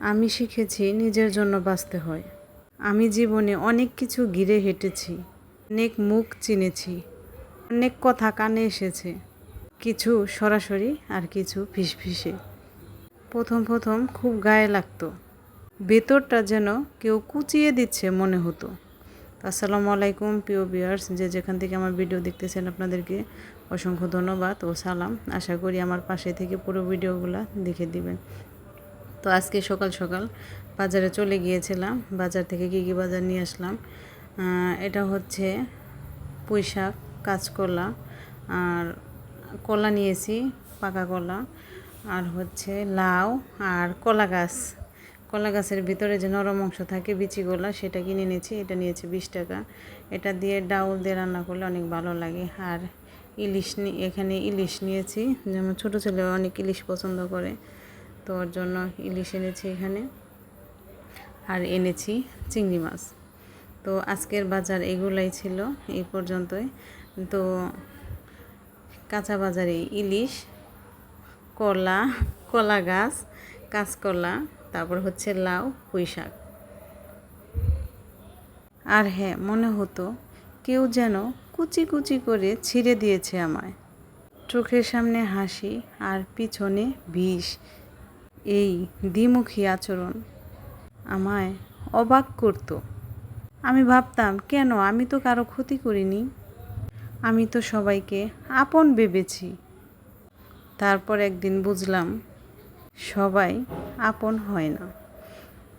আমি শিখেছি নিজের জন্য বাঁচতে হয়। আমি জীবনে অনেক কিছু ঘিরে হেঁটেছি, অনেক মুখ চিনেছি, অনেক কথা কানে এসেছে, কিছু সরাসরি আর কিছু ফিসফিসে। প্রথম প্রথম খুব গায়ে লাগতো। ভেতরটা যেন কেউ কুচিয়ে দিচ্ছে মনে হতো। আসসালামু আলাইকুম, প্রিয় বিয়ার্স যে যেখান থেকে আমার ভিডিও দেখতেছেন আপনাদেরকে অসংখ্য ধন্যবাদ ও সালাম। আশা করি আমার পাশে থেকে পুরো ভিডিওগুলো দেখে দিবেন। তো আজকে সকাল সকাল বাজারে চলে গিয়েছিলাম। বাজার থেকে কী কী বাজার নিয়ে আসলাম? এটা হচ্ছে পুঁই শাক, কাঁচকলা, আর কলা নিয়েছি, পাকা কলা, আর হচ্ছে লাউ আর কলা গাছ। কলা গাছের ভিতরে যে নরম অংশ থাকে বিচিগুলা সেটা কিনে নিয়েছি। এটা নিয়েছি বিশ টাকা। এটা দিয়ে ডাউল দিয়ে রান্না করলে অনেক ভালো লাগে। আর ইলিশ এখানে ইলিশ নিয়েছি। যেমন ছোটো ছেলে অনেক ইলিশ পছন্দ করে। তো ওর জন্য ইলিশ এনেছি এখানে। আর এনেছি চিংড়ি মাছ। তো আজকের বাজার এগুলাই ছিল এই পর্যন্তই। তো কাঁচা বাজারে ইলিশ, কলা কলা গাছ, কাঁচকলা, তারপর হচ্ছে লাউ, পুঁই শাক। আর হ্যাঁ মনে হতো কেউ যেন কুচি কুচি করে ছিঁড়ে দিয়েছে আমায়। চোখের সামনে হাসি আর পিছনে বিষ। এই দ্বিমুখী আচরণ আমায় অবাক করতো। আমি ভাবতাম, কেন? আমি তো কারও ক্ষতি করিনি। আমি তো সবাইকে আপন ভেবেছি। তারপর একদিন বুঝলাম, সবাই আপন হয় না।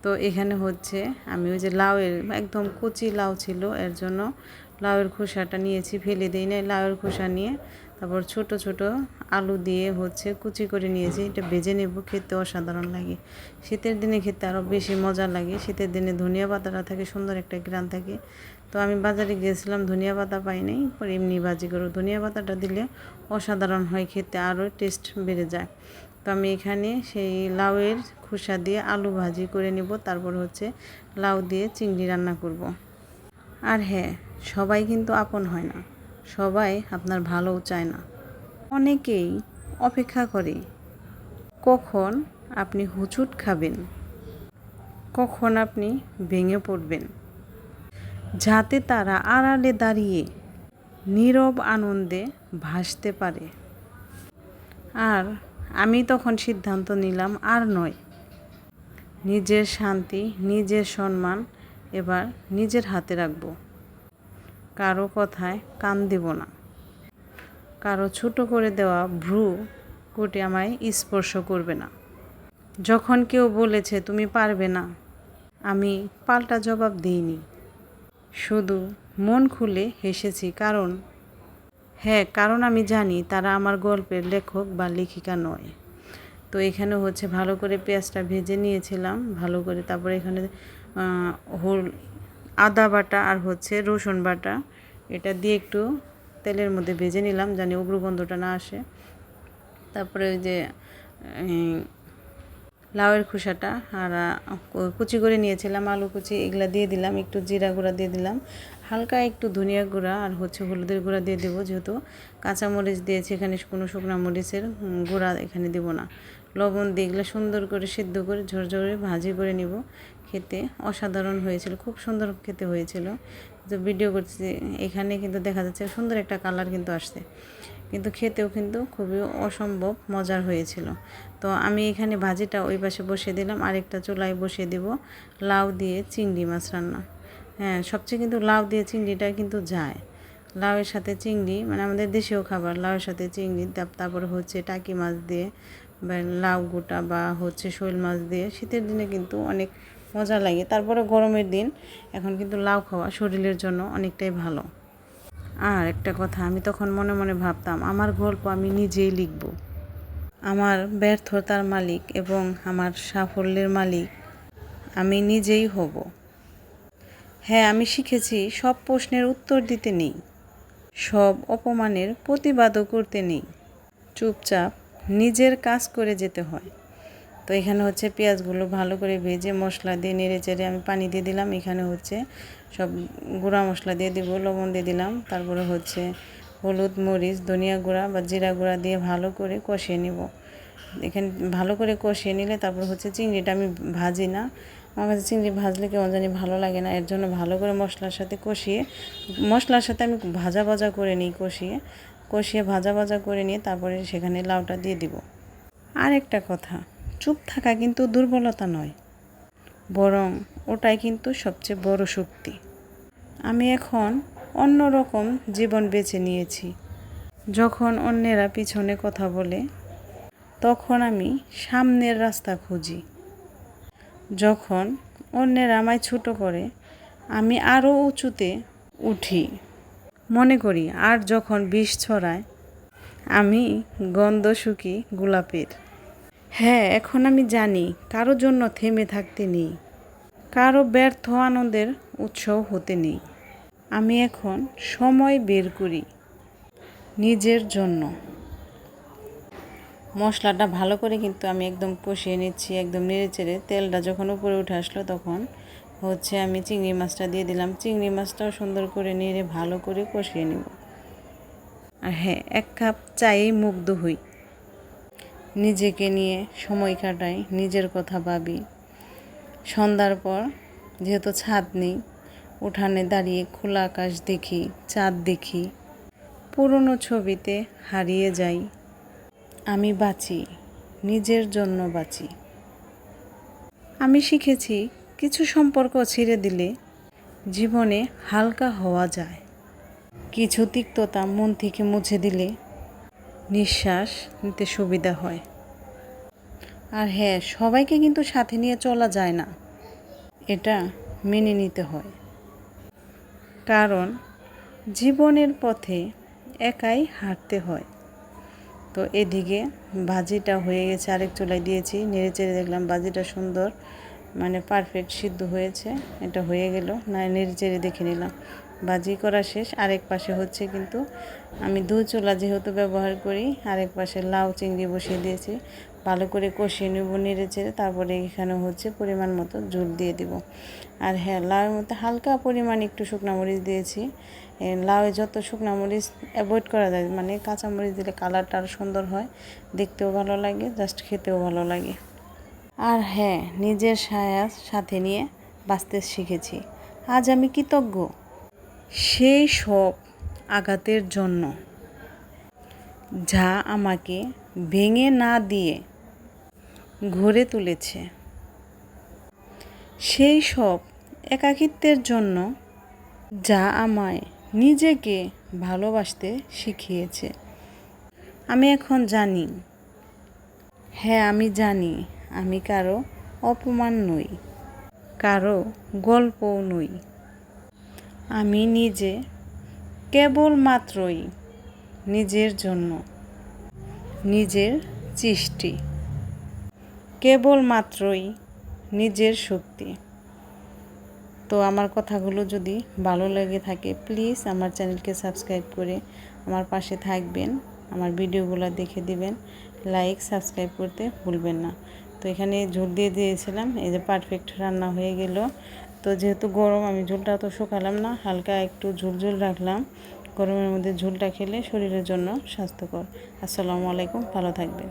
তো এখানে হচ্ছে, আমি ওই যে লাউয়ের, একদম কচি লাউ ছিল, এর জন্য লাউয়ের খোসাটা নিয়েছি, ফেলে দিই না লাউয়ের খোসা নিয়ে তারপর ছোট ছোট আলু দিয়ে হচ্ছে কুচি করে নিয়েছি। এটা ভেজে নেব, খেতে অসাধারণ লাগে। শীতের দিনে খেতে আরও বেশি মজা লাগে। শীতের দিনে ধনিয়া পাতাটা থাকে, সুন্দর একটা গ্রান থাকে। তো আমি বাজারে গিয়েছিলাম ধনিয়া পাতা পাই নাই, পরে এমনি ভাজি করো ধনিয়া পাতাটা দিলে অসাধারণ হয় খেতে আরও টেস্ট বেড়ে যায়। তো আমি এখানে সেই লাউয়ের খোসা দিয়ে আলু ভাজি করে নেব, তারপর হচ্ছে লাউ দিয়ে চিংড়ি রান্না করব। আর হ্যাঁ সবাই কিন্তু আপন হয় না। সবাই আপনার ভালোও চায় না। অনেকেই অপেক্ষা করে, কখন আপনি হুচুট খাবেন? কখন আপনি ভেঙে পড়বেন? যাতে তারা আড়ালে দাঁড়িয়ে নীরব আনন্দে ভাসতে পারে। আর আমি তখন সিদ্ধান্ত নিলাম, আর নয়। নিজের শান্তি, নিজের সম্মান এবার নিজের হাতে রাখব। কারও কথায় কান দেব না। কারও ছোট করে দেওয়া ভ্রু কোটে আমায় স্পর্শ করবে না। যখন কেউ বলেছে, তুমি পারবে না, আমি পাল্টা জবাব দিইনি। শুধু মন খুলে হেসেছি, কারণ হ্যাঁ কারণ আমি জানি তারা আমার গল্পের লেখক বা লেখিকা নয়। তো এখানে হচ্ছে ভালো করে পেঁয়াজটা ভেজে নিয়েছিলাম, ভালো করে তারপরে এখানে হোল আদা বাটা আর হচ্ছে রসুন বাটা। এটা দিয়ে একটু তেলের মধ্যে ভেজে নিলাম, জানি উগ্রগন্ধটা না আসে। তারপরে ওই যে লাউয়ের খোসাটা আর কুচি করে নিয়েছিলাম, আলু কুচি, এগুলা দিয়ে দিলাম, একটু জিরা গুঁড়া দিয়ে দিলাম। হালকা একটু ধনিয়া গুঁড়া আর হচ্ছে হলুদের গুঁড়া দিয়ে দেবো, যেহেতু কাঁচা মরিচ দিয়েছি, এখানে কোনো শুকনো মরিচের গুঁড়া এখানে দেবো না। লবণ দিয়ে এগুলো সুন্দর করে সিদ্ধ করে ঝরঝরে ভাজি করে নিব। খেতে অসাধারণ হয়েছিল, খুব সুন্দর খেতে হয়েছিল। তো ভিডিও করছি এখানে কিন্তু দেখা যাচ্ছে সুন্দর একটা কালার কিন্তু আসছে। কিন্তু খেতেও কিন্তু খুবই অসম্ভব মজার হয়েছিল। তো আমি এখানে ভাজিটা ওই পাশে বসিয়ে দিলাম, আরেকটা চুলায় বসিয়ে দেব লাউ দিয়ে চিংড়ি মাছ রান্না। হ্যাঁ সবচেয়ে কিন্তু লাউ দিয়ে চিংড়িটা কিন্তু যায়। লাউয়ের সাথে চিংড়ি মানে আমাদের দেশীয় খাবার, লাউয়ের সাথে চিংড়ি তারপরে হচ্ছে টাকি মাছ দিয়ে বা লাউ গোটা বা হচ্ছে শোল মাছ দিয়ে শীতের দিনে কিন্তু অনেক মজা লাগে। তারপরে গরমের দিন, এখন কিন্তু লাউ খাওয়া শরীরের জন্য অনেকটাই ভালো। আর একটা কথা, আমি তখন মনে মনে ভাবতাম, আমার গল্প আমি নিজেই লিখব। আমার ব্যর্থতার মালিক এবং আমার সাফল্যের মালিক আমি নিজেই হব। হ্যাঁ আমি শিখেছি, সব প্রশ্নের উত্তর দিতে নেই। সব অপমানের প্রতিবাদও করতে নেই। চুপচাপ নিজের কাজ করে যেতে হয়। তো এখানে হচ্ছে পেঁয়াজগুলো ভালো করে ভেজে মশলা দিয়ে নেড়ে চেড়ে আমি পানি দিয়ে দিলাম। এখানে হচ্ছে সব গুঁড়া মশলা দিয়ে দেবো, লবণ দিয়ে দিলাম। তারপরে হচ্ছে হলুদ, মরিচ, ধনিয়া গুঁড়া বা জিরা গুঁড়া দিয়ে ভালো করে কষিয়ে নেব। এখানে ভালো করে কষিয়ে নিলে তারপর হচ্ছে চিংড়িটা আমি ভাজি না। আমার কাছে চিংড়ি ভাজলে কেমন জানি ভালো লাগে না, এর জন্য ভালো করে মশলার সাথে কষিয়ে, মশলার সাথে আমি ভাজা ভাজা করে নিই কষিয়ে। কষিয়ে ভাজা ভাজা করে নিয়ে তারপরে সেখানে লাউটা দিয়ে দিব। আর একটা কথা চুপ থাকা কিন্তু দুর্বলতা নয়, বরং ওটাই কিন্তু সবচেয়ে বড় শক্তি। আমি এখন অন্যরকম জীবন বেছে নিয়েছি। যখন অন্যেরা পিছনে কথা বলে, তখন আমি সামনের রাস্তা খুঁজি। যখন অন্যেরা আমায় ছোট করে, আমি আরও উঁচুতে উঠি। মনে করি, আর যখন বিষ ছড়ায়, আমি গন্ধ শুকি গোলাপের। হ্যাঁ এখন আমি জানি কারও জন্য থেমে থাকতে নেই, কারও ব্যর্থ আনন্দের উৎস হতে নেই। আমি এখন সময় বের করি নিজের জন্য। মশলাটা ভালো করে কিন্তু আমি একদম কষিয়ে নিচ্ছি, একদম নেড়ে চেড়ে তেলটা যখন উপরে উঠে আসলো তখন হচ্ছে আমি চিংড়ি মাছটা দিয়ে দিলাম। চিংড়ি মাছটাও সুন্দর করে নেড়ে ভালো করে কষিয়ে নেব। আর হ্যাঁ এক কাপ চাই মুগ্ধ হই। নিজেকে নিয়ে সময় কাটাই, নিজের কথা ভাবি। সন্ধ্যার পর যেহেতু ছাদ নেই, উঠানে দাঁড়িয়ে খোলা আকাশ দেখি, চাঁদ দেখি। পুরনো ছবিতে হারিয়ে যাই। আমি বাঁচি, নিজের জন্য বাঁচি। আমি শিখেছি কিছু সম্পর্ক ছেড়ে দিলে জীবনে হালকা হওয়া যায়। কিছু তিক্ততা মন থেকে মুছে দিলে নিঃশ্বাস নিতে সুবিধা হয়। আর হ্যাঁ সবাইকে কিন্তু সাথে নিয়ে চলা যায় না। এটা মেনে নিতে হয়। কারণ জীবনের পথে একাই হাঁটতে হয়। তো এদিকে ভাজিটা হয়ে গেছে, আরেক চুলাই দিয়েছি নেড়ে চেড়ে দেখলাম ভাজিটা সুন্দর। মানে পারফেক্ট সিদ্ধ হয়েছে, এটা হয়ে গেল। না নেড়ে দেখে নিলাম। ভাজি করা শেষ। আরেক পাশে হচ্ছে কিন্তু আমি দু চুলা যেহেতু ব্যবহার করি, আরেক পাশে লাউ চিংড়ি বসিয়ে দিয়েছি। ভালো করে কষিয়ে নেব নেড়ে চেড়ে তারপরে এখানে হচ্ছে পরিমাণ মতো ঝুল দিয়ে দিব। আর হ্যাঁ লাউয়ের মধ্যে হালকা পরিমাণ একটু শুকনা মরিচ দিয়েছি। লাউয়ে যত শুকনা মরিচ অ্যাভয়েড করা যায় মানে কাঁচা মরিচ দিলে কালারটা আরও সুন্দর হয়, দেখতেও ভালো লাগে জাস্ট খেতেও ভালো লাগে। আর হ্যাঁ নিজের সায়া সাথে নিয়ে বাঁচতে শিখেছি। আজ আমি কৃতজ্ঞ। সেই সব আঘাতের জন্য যা আমাকে ভেঙে না দিয়ে ঘুরে তুলেছে। সেই সব একাকিত্বের জন্য যা আমায় নিজেকে ভালোবাসতে শিখিয়েছে। আমি এখন জানি। হ্যাঁ আমি জানি। আমি কারও অপমান নই, কারও গল্পও নই। আমি নিজে কেবলমাত্রই নিজের জন্য, নিজের সৃষ্টি, কেবলমাত্রই নিজের শক্তি। তো আমার কথাগুলো যদি ভালো লেগে থাকে, প্লিজ আমার চ্যানেলকে সাবস্ক্রাইব করে আমার পাশে থাকবেন, আমার ভিডিওগুলো দেখে দিবেন, লাইক, সাবস্ক্রাইব করতে ভুলবেন না। এখানে ঝোল দিয়ে দিয়েছিলাম, এই যে পারফেক্ট রান্না হয়ে গেল। তো যেহেতু গরম, আমি ঝোলটা তো শুকালাম না, হালকা একটু ঝোল ঝোল রাখলাম। গরমের মধ্যে ঝোলটা খেলে শরীরের জন্য স্বাস্থ্যকর। আসসালামু আলাইকুম, ভালো থাকবেন।